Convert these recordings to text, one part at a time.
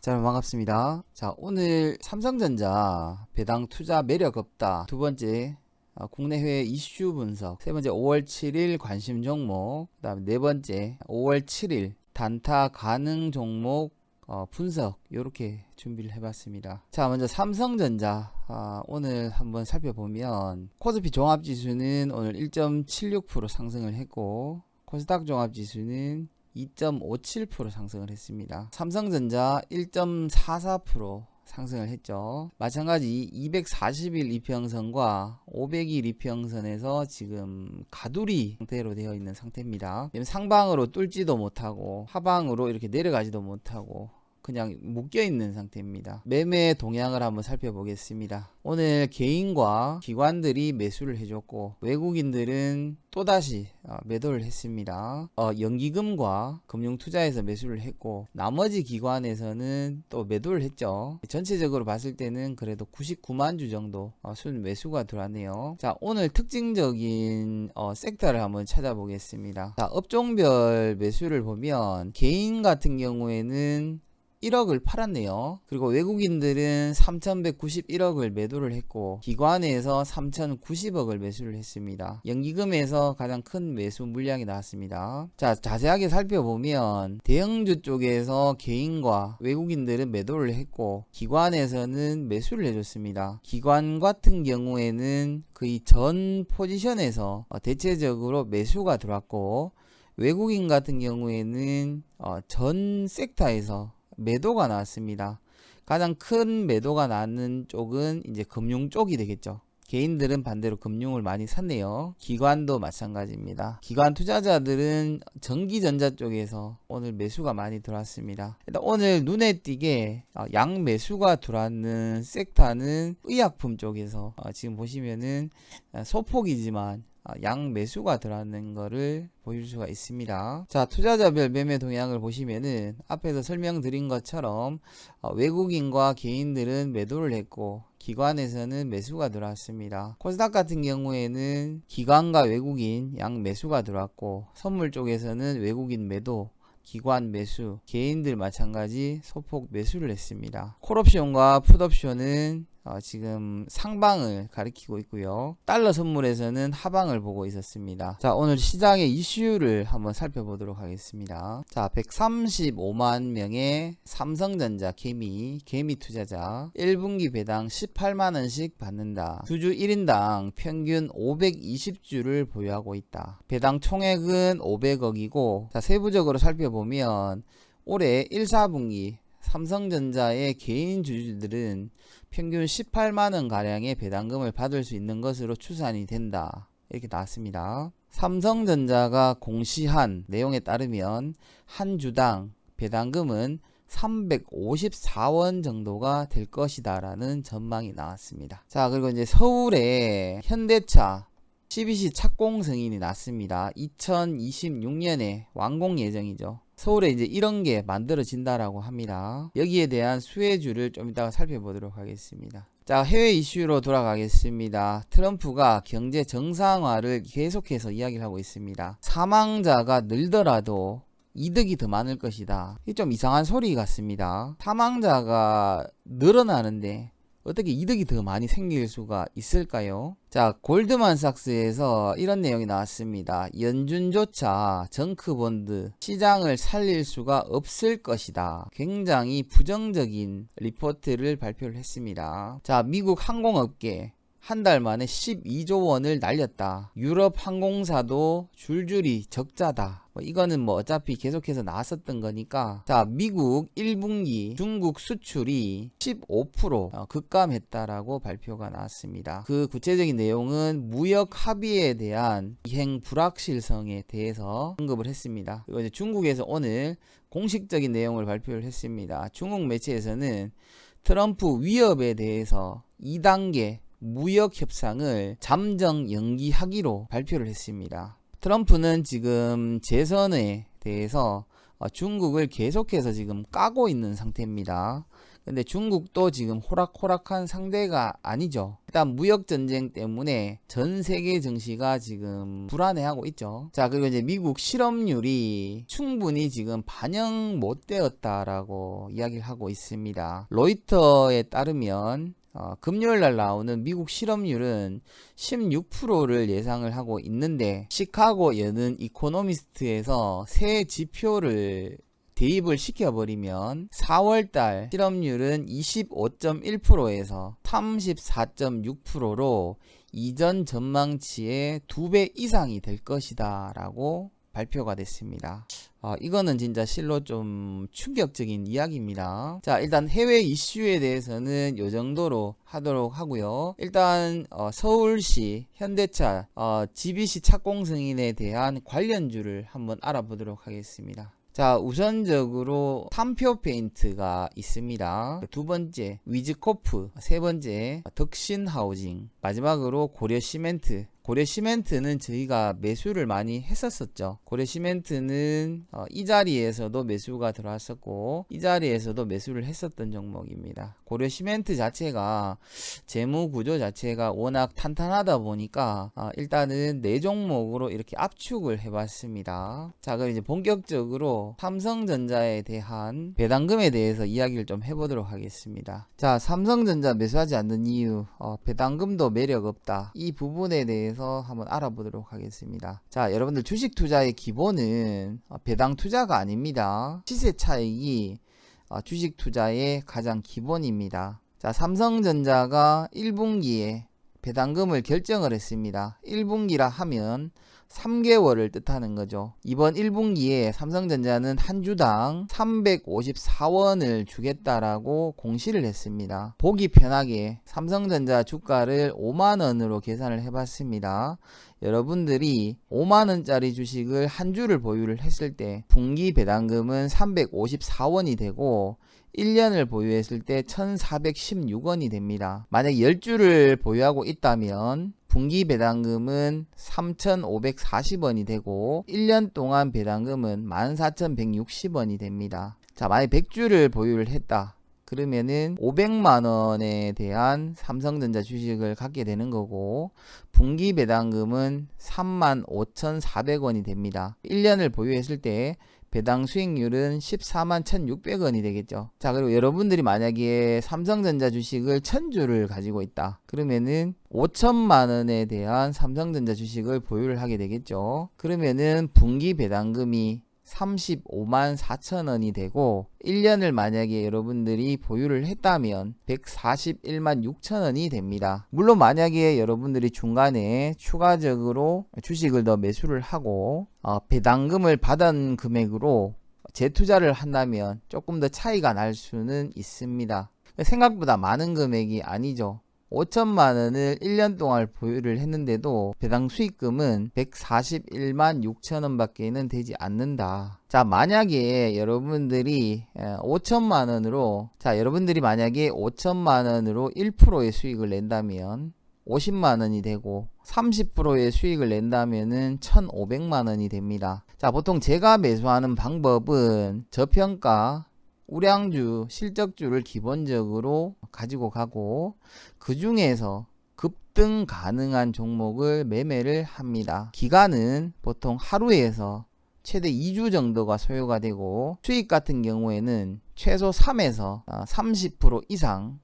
자, 반갑습니다. 자, 오늘 삼성전자 배당 투자 매력 없다. 두 번째, 어, 국내외 이슈 분석. 세 번째, 5월 7일 관심 종목. 그 다음에 네 번째, 5월 7일 단타 가능 종목 어, 분석. 요렇게 준비를 해봤습니다. 자, 먼저 삼성전자. 아, 오늘 한번 살펴보면 코스피 종합지수는 오늘 1.76% 상승을 했고 코스닥 종합지수는 2.57% 상승을 했습니다. 삼성전자 1.44% 상승을 했죠. 마찬가지 240일 이평선과 500일 이평선에서 지금 가두리 상태로 되어 있는 상태입니다. 상방으로 뚫지도 못하고 하방으로 이렇게 내려가지도 못하고 그냥 묶여 있는 상태입니다. 매매 동향을 한번 살펴보겠습니다. 오늘 개인과 기관들이 매수를 해줬고 외국인들은 또다시 어, 매도를 했습니다. 어, 연기금과 금융투자에서 매수를 했고 나머지 기관에서는 또 매도를 했죠. 전체적으로 봤을 때는 그래도 99만 주 정도 어, 순 매수가 들어왔네요. 자 오늘 특징적인 어, 섹터를 한번 찾아보겠습니다. 자 업종별 매수를 보면 개인 같은 경우에는 1억을 팔았네요. 그리고 외국인들은 3,191억을 매도를 했고 기관에서 3,090억을 매수를 했습니다. 연기금에서 가장 큰 매수 물량이 나왔습니다. 자, 자세하게 살펴보면 대형주 쪽에서 개인과 외국인들은 매도를 했고 기관에서는 매수를 해줬습니다. 기관 같은 경우에는 거의 전 포지션에서 어, 대체적으로 매수가 들어왔고 외국인 같은 경우에는 어, 전 섹터에서 매도가 나왔습니다. 가장 큰 매도가 나는 쪽은 이제 금융 쪽이 되겠죠. 개인들은 반대로 금융을 많이 샀네요. 기관도 마찬가지입니다. 기관 투자자들은 전기전자 쪽에서 오늘 매수가 많이 들어왔습니다. 일단 오늘 눈에 띄게 어, 양 매수가 들어왔는 섹터는 의약품 쪽에서 어, 지금 보시면은 어, 소폭이지만 어, 양 매수가 들어왔는 거를 보실 수가 있습니다. 자, 투자자별 매매 동향을 보시면은 앞에서 설명드린 것처럼 어, 외국인과 개인들은 매도를 했고 기관에서는 매수가 들어왔습니다. 코스닥 같은 경우에는 기관과 외국인 양 매수가 들어왔고 선물 쪽에서는 외국인 매도 기관 매수, 개인들 마찬가지 소폭 매수를 했습니다. 콜옵션과 풋옵션은 어, 지금 상방을 가리키고 있고요. 달러 선물에서는 하방을 보고 있었습니다. 자, 오늘 시장의 이슈를 한번 살펴보도록 하겠습니다. 자, 135만 명의 삼성전자 개미, 개미 투자자 1분기 배당 18만 원씩 받는다. 주주 1인당 평균 520주를 보유하고 있다. 배당 총액은 500억이고, 자, 세부적으로 살펴보면 올해 1, 4분기 삼성전자의 개인 주주들은 평균 18만원 가량의 배당금을 받을 수 있는 것으로 추산이 된다. 이렇게 나왔습니다. 삼성전자가 공시한 내용에 따르면 한 주당 배당금은 354원 정도가 될 것이다 라는 전망이 나왔습니다. 자 그리고 이제 서울에 현대차 CBC 착공 승인이 났습니다. 2026년에 완공 예정이죠. 서울에 이제 이런 게 만들어진다라고 합니다. 여기에 대한 수혜주를 좀 이따가 살펴보도록 하겠습니다. 자, 해외 이슈로 돌아가겠습니다. 트럼프가 경제 정상화를 계속해서 이야기를 하고 있습니다. 사망자가 늘더라도 이득이 더 많을 것이다. 이 좀 이상한 소리 같습니다. 사망자가 늘어나는데 어떻게 이득이 더 많이 생길 수가 있을까요? 자, 골드만삭스에서 이런 내용이 나왔습니다. 연준조차 정크본드 시장을 살릴 수가 없을 것이다. 굉장히 부정적인 리포트를 발표를 했습니다. 자, 미국 항공업계 한 달 만에 12조 원을 날렸다. 유럽 항공사도 줄줄이 적자다. 뭐 이거는 뭐 어차피 계속해서 나왔었던 거니까. 자, 미국 1분기 중국 수출이 15% 어, 급감했다라고 발표가 나왔습니다. 그 구체적인 내용은 무역 합의에 대한 이행 불확실성에 대해서 언급을 했습니다. 그리고 이제 중국에서 오늘 공식적인 내용을 발표를 했습니다. 중국 매체에서는 트럼프 위협에 대해서 2단계 무역 협상을 잠정 연기하기로 발표를 했습니다. 트럼프는 지금 재선에 대해서 어, 중국을 계속해서 지금 까고 있는 상태입니다. 근데 중국도 지금 호락호락한 상대가 아니죠. 일단 무역 전쟁 때문에 전 세계 증시가 지금 불안해하고 있죠. 자, 그리고 이제 미국 실업률이 충분히 지금 반영 못 되었다라고 이야기를 하고 있습니다. 로이터에 따르면 어, 금요일 날 나오는 미국 실업률은 16%를 예상을 하고 있는데 시카고 여는 이코노미스트에서 새 지표를 대입을 시켜버리면 4월달 실업률은 25.1%에서 34.6%로 이전 전망치의 2배 이상이 될 것이다 라고 발표가 됐습니다. 어, 이거는 진짜 실로 좀 충격적인 이야기입니다. 자, 일단 해외 이슈에 대해서는 요 정도로 하도록 하고요. 일단 어, 서울시 현대차 어, GBC 착공 승인에 대한 관련주를 한번 알아보도록 하겠습니다. 자, 우선적으로 삼표 페인트가 있습니다. 두 번째, 위즈코프. 세 번째, 덕신 하우징. 마지막으로 고려 시멘트. 고려 시멘트는 저희가 매수를 많이 했었었죠. 고려 시멘트는 어, 이 자리에서도 매수가 들어왔었고 이 자리에서도 매수를 했었던 종목입니다. 고려 시멘트 자체가 재무 구조 자체가 워낙 탄탄하다 보니까 어, 일단은 네 종목으로 이렇게 압축을 해봤습니다. 자, 그럼 이제 본격적으로 삼성전자에 대한 배당금에 대해서 이야기를 좀 해보도록 하겠습니다. 자, 삼성전자 매수하지 않는 이유, 어, 배당금도 매력 없다. 이 부분에 대해서 한번 알아보도록 하겠습니다. 자, 여러분들 주식 투자의 기본은 어, 배당 투자가 아닙니다. 시세 차익이 어, 주식 투자의 가장 기본입니다. 자, 삼성전자가 1분기에 배당금을 결정을 했습니다. 1분기라 하면 3개월을 뜻하는 거죠. 이번 1분기에 삼성전자는 한 주당 354원을 주겠다라고 공시를 했습니다. 보기 편하게 삼성전자 주가를 5만원으로 계산을 해봤습니다. 여러분들이 5만원짜리 주식을 한 주를 보유를 했을 때 분기 배당금은 354원이 되고 1년을 보유했을 때 1416원이 됩니다. 만약 10주를 보유하고 있다면 분기 배당금은 3,540원이 되고 1년 동안 배당금은 14,160원이 됩니다. 자, 만약 100주를 보유를 했다. 그러면은 500만 원에 대한 삼성전자 주식을 갖게 되는 거고 분기 배당금은 35,400원이 됩니다. 1년을 보유했을 때 배당 수익률은 14만 1,600원이 되겠죠. 자, 그리고 여러분들이 만약에 삼성전자 주식을 1000주를 가지고 있다. 그러면은 5천만 원에 대한 삼성전자 주식을 보유를 하게 되겠죠. 그러면은 분기 배당금이 35만 4천 원이 되고 1년을 만약에 여러분들이 보유를 했다면 141만 6천 원이 됩니다. 물론 만약에 여러분들이 중간에 추가적으로 주식을 더 매수를 하고 어, 배당금을 받은 금액으로 재투자를 한다면 조금 더 차이가 날 수는 있습니다. 생각보다 많은 금액이 아니죠. 5천만 원을 1년 동안 보유를 했는데도 배당 수익금은 141만 6천 원밖에는 되지 않는다. 자, 만약에 여러분들이 5천만 원으로 자, 여러분들이 만약에 5천만 원으로 1%의 수익을 낸다면 50만 원이 되고 30%의 수익을 낸다면은 1,500만 원이 됩니다. 자, 보통 제가 매수하는 방법은 저평가 우량주, 실적주를 기본적으로 가지고 가고 그 중에서 급등 가능한 종목을 매매를 합니다. 기간은 보통 하루에서 최대 2주 정도가 소요가 되고 수익 같은 경우에는 최소 3에서 30% 이상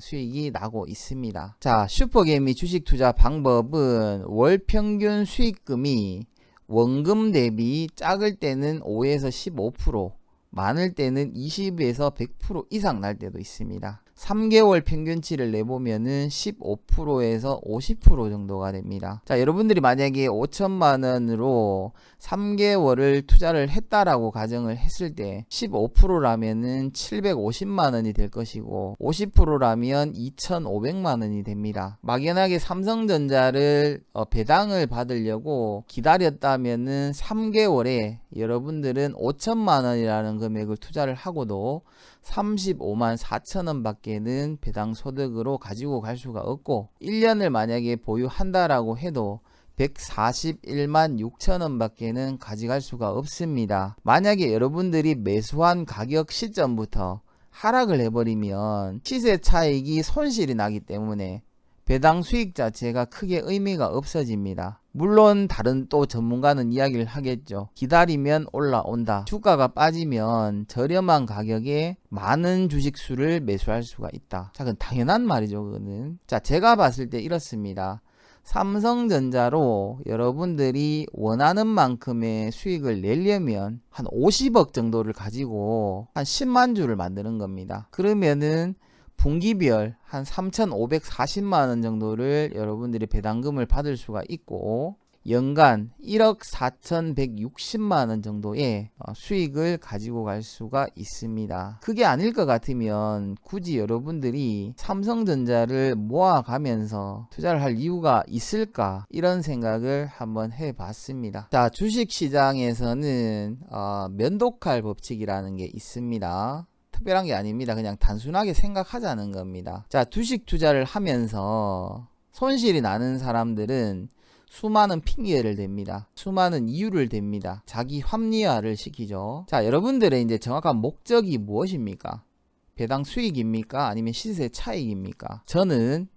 수익이 나고 있습니다. 자, 슈퍼개미 주식 투자 방법은 월 평균 수익금이 원금 대비 작을 때는 5에서 15%, 많을 때는 20에서 100% 이상 날 때도 있습니다. 3개월 평균치를 내보면은 15%에서 50% 정도가 됩니다. 자, 여러분들이 만약에 5천만 원으로 3개월을 투자를 했다라고 가정을 했을 때 15%라면은 750만 원이 될 것이고 50%라면 2,500만 원이 됩니다. 막연하게 삼성전자를 어, 배당을 받으려고 기다렸다면은 3개월에 여러분들은 5천만 원이라는 금액을 투자를 하고도 35만 4천 원밖에 는 배당 소득으로 가지고 갈 수가 없고 1년을 만약에 보유한다라고 해도 141만 6천원 밖에는 가져갈 수가 없습니다. 만약에 여러분들이 매수한 가격 시점부터 하락을 해버리면 시세 차익이 손실이 나기 때문에 배당 수익 자체가 크게 의미가 없어집니다. 물론 다른 또 전문가는 이야기를 하겠죠. 기다리면 올라온다. 주가가 빠지면 저렴한 가격에 많은 주식수를 매수할 수가 있다. 자, 그건 당연한 말이죠, 그거는. 자, 제가 봤을 때 이렇습니다. 삼성전자로 여러분들이 원하는 만큼의 수익을 내려면 한 50억 정도를 가지고 한 10만 주를 만드는 겁니다. 그러면은 분기별 한 3,540만 원 정도를 여러분들이 배당금을 받을 수가 있고 연간 1억 4,160만 원 정도의 어, 수익을 가지고 갈 수가 있습니다. 그게 아닐 것 같으면 굳이 여러분들이 삼성전자를 모아가면서 투자를 할 이유가 있을까 이런 생각을 한번 해봤습니다. 자 주식 시장에서는 어, 면도칼 법칙이라는 게 있습니다. 특별한 게 아닙니다. 그냥 단순하게 생각하자는 겁니다. 자, 주식 투자를 하면서 손실이 나는 사람들은 수많은 핑계를 댑니다. 수많은 이유를 댑니다. 자기 합리화를 시키죠. 자, 여러분들의 이제 정확한 목적이 무엇입니까? 배당 수익입니까? 아니면 시세 차익입니까? 저는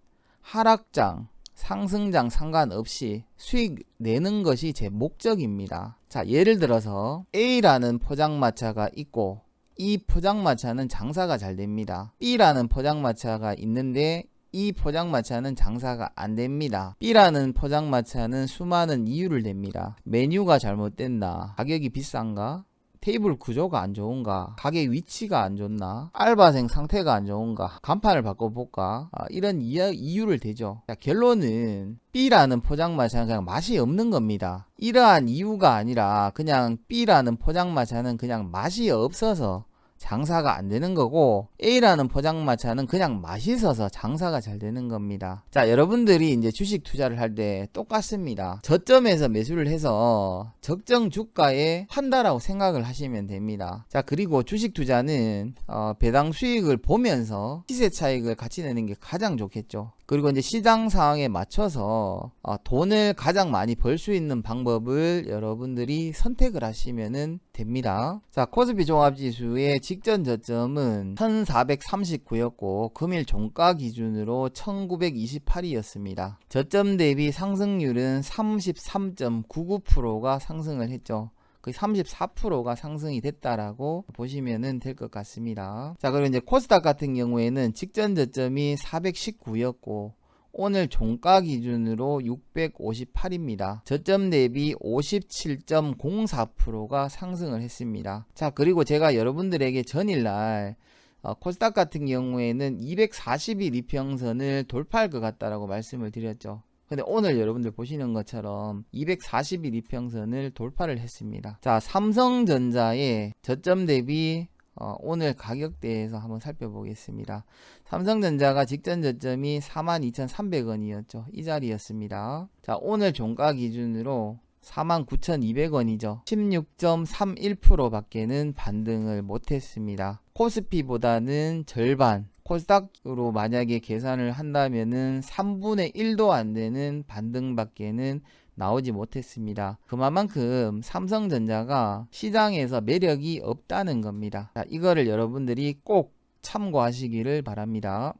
하락장, 상승장 상관없이 수익 내는 것이 제 목적입니다. 자, 예를 들어서 A라는 포장마차가 있고 이 포장마차는 장사가 잘 됩니다. B라는 포장마차가 있는데 이 포장마차는 장사가 안 됩니다. B라는 포장마차는 수많은 이유를 냅니다. 메뉴가 잘못됐나? 가격이 비싼가? 테이블 구조가 안 좋은가? 가게 위치가 안 좋나? 알바생 상태가 안 좋은가? 간판을 바꿔볼까? 아, 이런 이야, 이유 를 대죠. 자, 결론은 B라는 포장마차는 그냥 맛이 없는 겁니다. 이러한 이유가 아니라 그냥 B라는 포장마차는 그냥 맛이 없어서 장사가 안 되는 거고 A라는 포장마차는 그냥 맛있어서 장사가 잘 되는 겁니다. 자, 여러분들이 이제 주식 투자를 할 때 똑같습니다. 저점에서 매수를 해서 적정 주가에 판다라고 생각을 하시면 됩니다. 자, 그리고 주식 투자는 어, 배당 수익을 보면서 시세 차익을 같이 내는 게 가장 좋겠죠. 그리고 이제 시장 상황에 맞춰서 어, 돈을 가장 많이 벌 수 있는 방법을 여러분들이 선택을 하시면 됩니다. 자, 코스피 종합지수의 직전 저점은 1439였고 금일 종가 기준으로 1928이었습니다. 저점 대비 상승률은 33.99%가 상승을 했죠. 거의 34%가 상승이 됐다라고 보시면 될것 같습니다. 자, 그리고 이제 코스닥 같은 경우에는 직전 저점이 419였고 오늘 종가 기준으로 658입니다. 저점 대비 57.04%가 상승을 했습니다. 자, 그리고 제가 여러분들에게 전일날 어, 코스닥 같은 경우에는 240일 이평선을 돌파할 것 같다라고 말씀을 드렸죠. 근데 오늘 여러분들 보시는 것처럼 240일 이평선을 돌파를 했습니다. 자, 삼성전자의 저점 대비 어, 오늘 가격대에서 한번 살펴보겠습니다. 삼성전자가 직전 저점이 42,300원이었죠. 이 자리였습니다. 자, 오늘 종가 기준으로 49,200원이죠. 16.31% 밖에는 반등을 못했습니다. 코스피보다는 절반, 코스닥으로 만약에 계산을 한다면은 3분의 1도 안 되는 반등밖에는 나오지 못했습니다. 그만큼 삼성전자가 시장에서 매력이 없다는 겁니다. 자, 이거를 여러분들이 꼭 참고하시기를 바랍니다.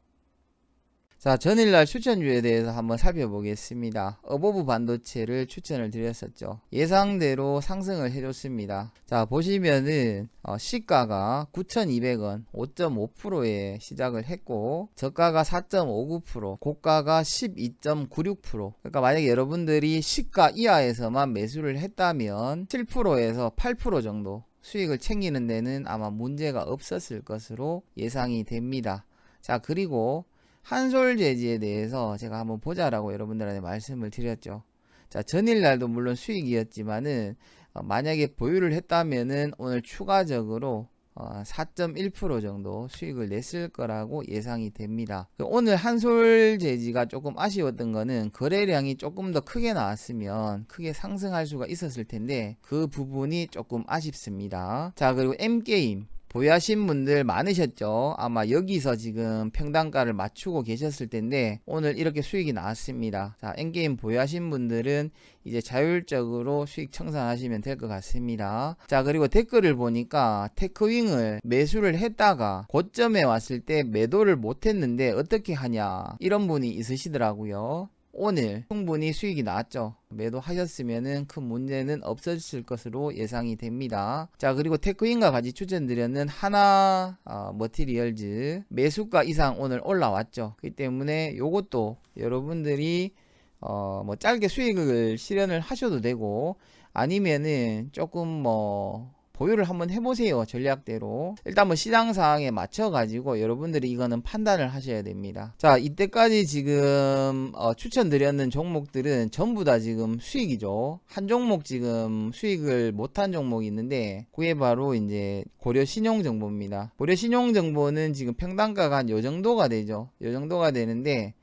자, 전일날 추천주에 대해서 한번 살펴보겠습니다. 어버브 반도체를 추천을 드렸었죠. 예상대로 상승을 해줬습니다. 자, 보시면은 어, 시가가 9,200원 5.5%에 시작을 했고 저가가 4.59% 고가가 12.96% 그러니까 만약에 여러분들이 시가 이하에서만 매수를 했다면 7%에서 8% 정도 수익을 챙기는 데는 아마 문제가 없었을 것으로 예상이 됩니다. 자, 그리고 한솔 재지에 대해서 제가 한번 보자라고 여러분들한테 말씀을 드렸죠. 자, 전일날도 물론 수익이었지만은 어, 만약에 보유를 했다면은 오늘 추가적으로 어, 4.1% 정도 수익을 냈을 거라고 예상이 됩니다. 그 오늘 한솔 재지가 조금 아쉬웠던 거는 거래량이 조금 더 크게 나왔으면 크게 상승할 수가 있었을 텐데 그 부분이 조금 아쉽습니다. 자, 그리고 M게임 보유하신 분들 많으셨죠? 아마 여기서 지금 평단가를 맞추고 계셨을 텐데 오늘 이렇게 수익이 나왔습니다. 자, 엔게임 보유하신 분들은 이제 자율적으로 수익 청산하시면 될 것 같습니다. 자, 그리고 댓글을 보니까 테크윙을 매수를 했다가 고점에 왔을 때 매도를 못 했는데 어떻게 하냐 이런 분이 있으시더라고요. 오늘 충분히 수익이 나왔죠. 매도하셨으면 큰 문제는 없어질 것으로 예상이 됩니다. 자 그리고 테크인과 같이 추천드렸는 하나 어, 머티리얼즈 매수가 이상 오늘 올라왔죠. 그렇기 때문에 요것도 여러분들이 어, 뭐 짧게 수익을 실현을 하셔도 되고 아니면은 조금 뭐 보유를 한번 해보세요 전략대로. 일단 뭐 시장 상황에 맞춰 가지고 여러분들이 이거는 판단을 하셔야 됩니다. 자 이때까지 지금 어, 추천드렸는 종목들은 전부 다 지금 수익이죠. 한 종목 지금 수익을 못한 종목이 있는데 그게 바로 이제 고려 신용정보입니다. 고려 신용정보는 지금 평단가가 한 요 정도가 되죠. 요 정도가 되는데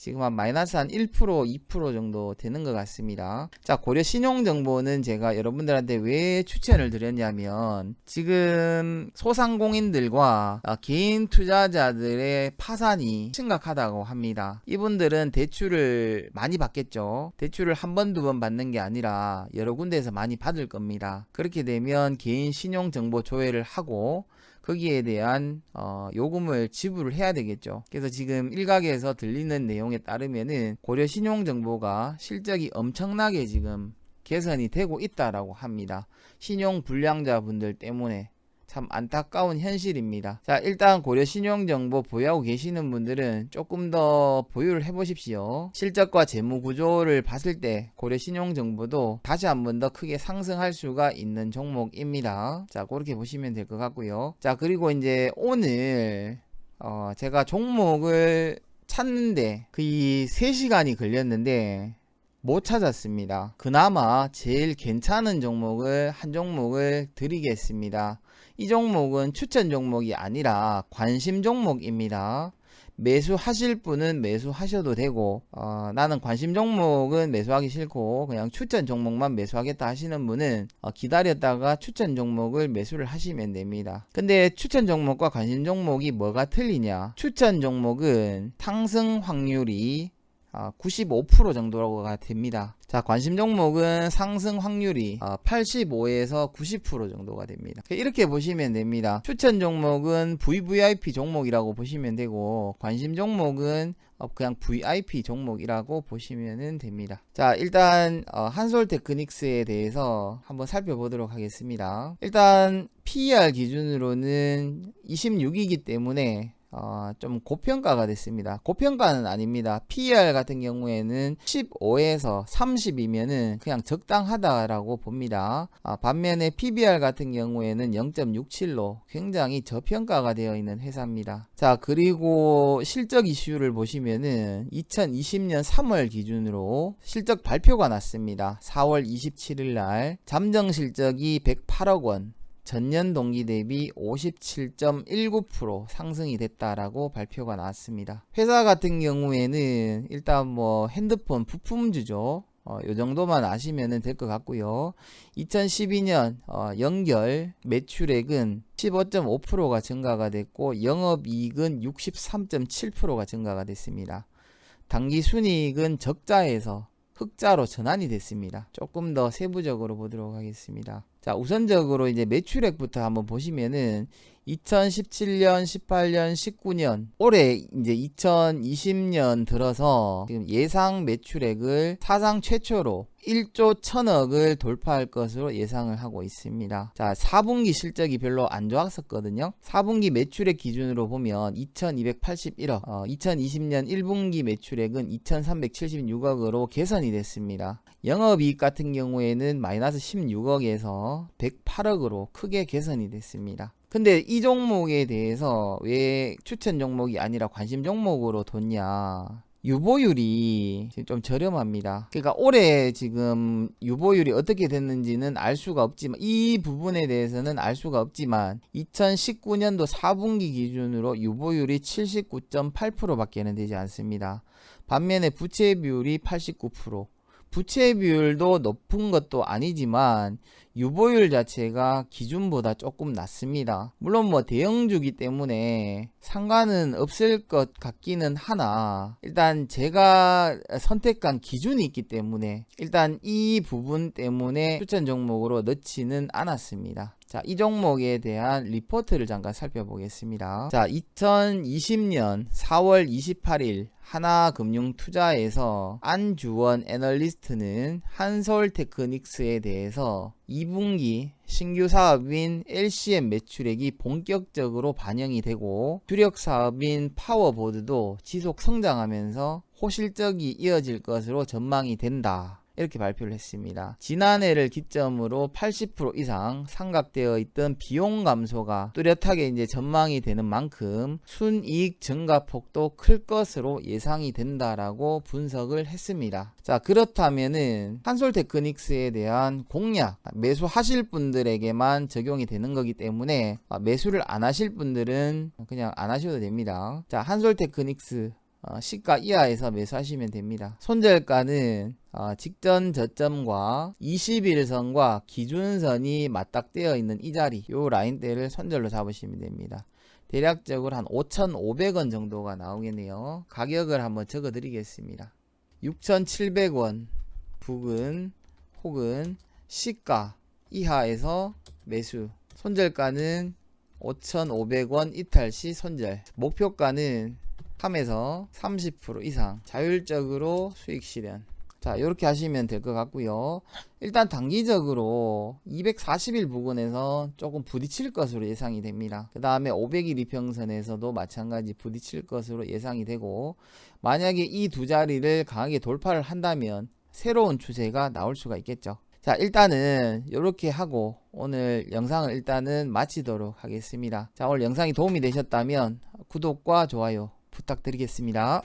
지금 한 마이너스 한 1% 2% 정도 되는 것 같습니다. 자 고려 신용정보는 제가 여러분들한테 왜 추천을 드렸냐면 지금 소상공인들과 아, 개인 투자자들의 파산이 심각하다고 합니다. 이분들은 대출을 많이 받겠죠. 대출을 한 번 두번 받는 게 아니라 여러 군데에서 많이 받을 겁니다. 그렇게 되면 개인 신용정보 조회를 하고 거기에 대한 어, 요금을 지불을 해야 되겠죠. 그래서 지금 일각에서 들리는 내용에 따르면은 고려 신용정보가 실적이 엄청나게 지금 개선이 되고 있다라고 합니다. 신용 불량자분들 때문에 참 안타까운 현실입니다. 자, 일단 고려 신용정보 보유하고 계시는 분들은 조금 더 보유를 해보십시오. 실적과 재무 구조를 봤을 때 고려 신용정보도 다시 한 번 더 크게 상승할 수가 있는 종목입니다. 자, 그렇게 보시면 될 것 같고요. 자, 그리고 이제 오늘 어, 제가 종목을 찾는데 거의 3시간이 걸렸는데 못 찾았습니다. 그나마 제일 괜찮은 종목을 한 종목을 드리겠습니다. 이 종목은 추천 종목이 아니라 관심 종목입니다. 매수하실 분은 매수하셔도 되고 어, 나는 관심 종목은 매수하기 싫고 그냥 추천 종목만 매수하겠다 하시는 분은 어, 기다렸다가 추천 종목을 매수를 하시면 됩니다. 근데 추천 종목과 관심 종목이 뭐가 틀리냐? 추천 종목은 상승 확률이 95% 정도가 됩니다. 자, 관심 종목은 상승 확률이 85에서 90% 정도가 됩니다. 이렇게 보시면 됩니다. 추천 종목은 VVIP 종목이라고 보시면 되고 관심 종목은 어, 그냥 VIP 종목이라고 보시면 됩니다. 자, 일단 어, 한솔 테크닉스에 대해서 한번 살펴보도록 하겠습니다. 일단 PER 기준으로는 26이기 때문에 어, 좀 고평가가 됐습니다. 고평가는 아닙니다. PER 같은 경우에는 15에서 30이면은 그냥 적당하다라고 봅니다. 아, 반면에 PBR 같은 경우에는 0.67로 굉장히 저평가가 되어 있는 회사입니다. 자, 그리고 실적 이슈를 보시면은 2020년 3월 기준으로 실적 발표가 났습니다. 4월 27일 날 잠정 실적이 108억 원, 전년 동기 대비 57.19% 상승이 됐다라고 발표가 나왔습니다. 회사 같은 경우에는 일단 뭐 핸드폰 부품주죠. 어, 요 정도만 아시면 될 것 같고요. 2012년 어, 연결 매출액은 15.5%가 증가가 됐고 영업이익은 63.7%가 증가가 됐습니다. 당기 순이익은 적자에서 흑자로 전환이 됐습니다. 조금 더 세부적으로 보도록 하겠습니다. 자, 우선적으로 이제 매출액부터 한번 보시면은 2017년, 18년, 19년, 올해 이제 2020년 들어서 지금 예상 매출액을 사상 최초로 1조 1000억을 돌파할 것으로 예상을 하고 있습니다. 자, 4분기 실적이 별로 안 좋았었거든요. 4분기 매출액 기준으로 보면 2281억, 어, 2020년 1분기 매출액은 2376억으로 개선이 됐습니다. 영업이익 같은 경우에는 마이너스 16억에서 108억으로 크게 개선이 됐습니다. 근데 이 종목에 대해서 왜 추천 종목이 아니라 관심 종목으로 뒀냐? 유보율이 좀 저렴합니다. 그러니까 올해 지금 유보율이 어떻게 됐는지는 알 수가 없지만 이 부분에 대해서는 알 수가 없지만 2019년도 4분기 기준으로 유보율이 79.8%밖에는 되지 않습니다. 반면에 부채 비율이 89%, 부채 비율도 높은 것도 아니지만 유보율 자체가 기준보다 조금 낮습니다. 물론 뭐 대형주기 때문에 상관은 없을 것 같기는 하나 일단 제가 선택한 기준이 있기 때문에 일단 이 부분 때문에 추천 종목으로 넣지는 않았습니다. 자, 이 종목에 대한 리포트를 잠깐 살펴보겠습니다. 자, 2020년 4월 28일 하나금융투자에서 안주원 애널리스트는 한솔테크닉스에 대해서 2분기 신규 사업인 LCM 매출액이 본격적으로 반영이 되고 주력 사업인 파워보드도 지속 성장하면서 호실적이 이어질 것으로 전망이 된다. 이렇게 발표를 했습니다. 지난해를 기점으로 80% 이상 삼각되어 있던 비용 감소가 뚜렷하게 이제 전망이 되는 만큼 순이익 증가 폭도 클 것으로 예상이 된다라고 분석을 했습니다. 자, 그렇다면은 한솔테크닉스에 대한 공략 매수하실 분들에게만 적용이 되는 거기 때문에 아, 매수를 안 하실 분들은 그냥 안 하셔도 됩니다. 자, 한솔테크닉스 어, 시가 이하에서 매수하시면 됩니다. 손절가는 어, 직전 저점과 21선과 기준선이 맞닥되어 있는 이 자리 요 라인대를 손절로 잡으시면 됩니다. 대략적으로 한 5,500원 정도가 나오겠네요. 가격을 한번 적어 드리겠습니다. 6,700원 부근 혹은 시가 이하에서 매수 손절가는 5,500원 이탈 시 손절 목표가는 3에서 30% 이상 자율적으로 수익 실현 자 이렇게 하시면 될 것 같고요. 일단 단기적으로 240일 부근에서 조금 부딪힐 것으로 예상이 됩니다. 그 다음에 500일 이평선에서도 마찬가지 부딪힐 것으로 예상이 되고 만약에 이 두 자리를 강하게 돌파를 한다면 새로운 추세가 나올 수가 있겠죠. 자 일단은 이렇게 하고 오늘 영상을 일단은 마치도록 하겠습니다. 자 오늘 영상이 도움이 되셨다면 구독과 좋아요 부탁드리겠습니다.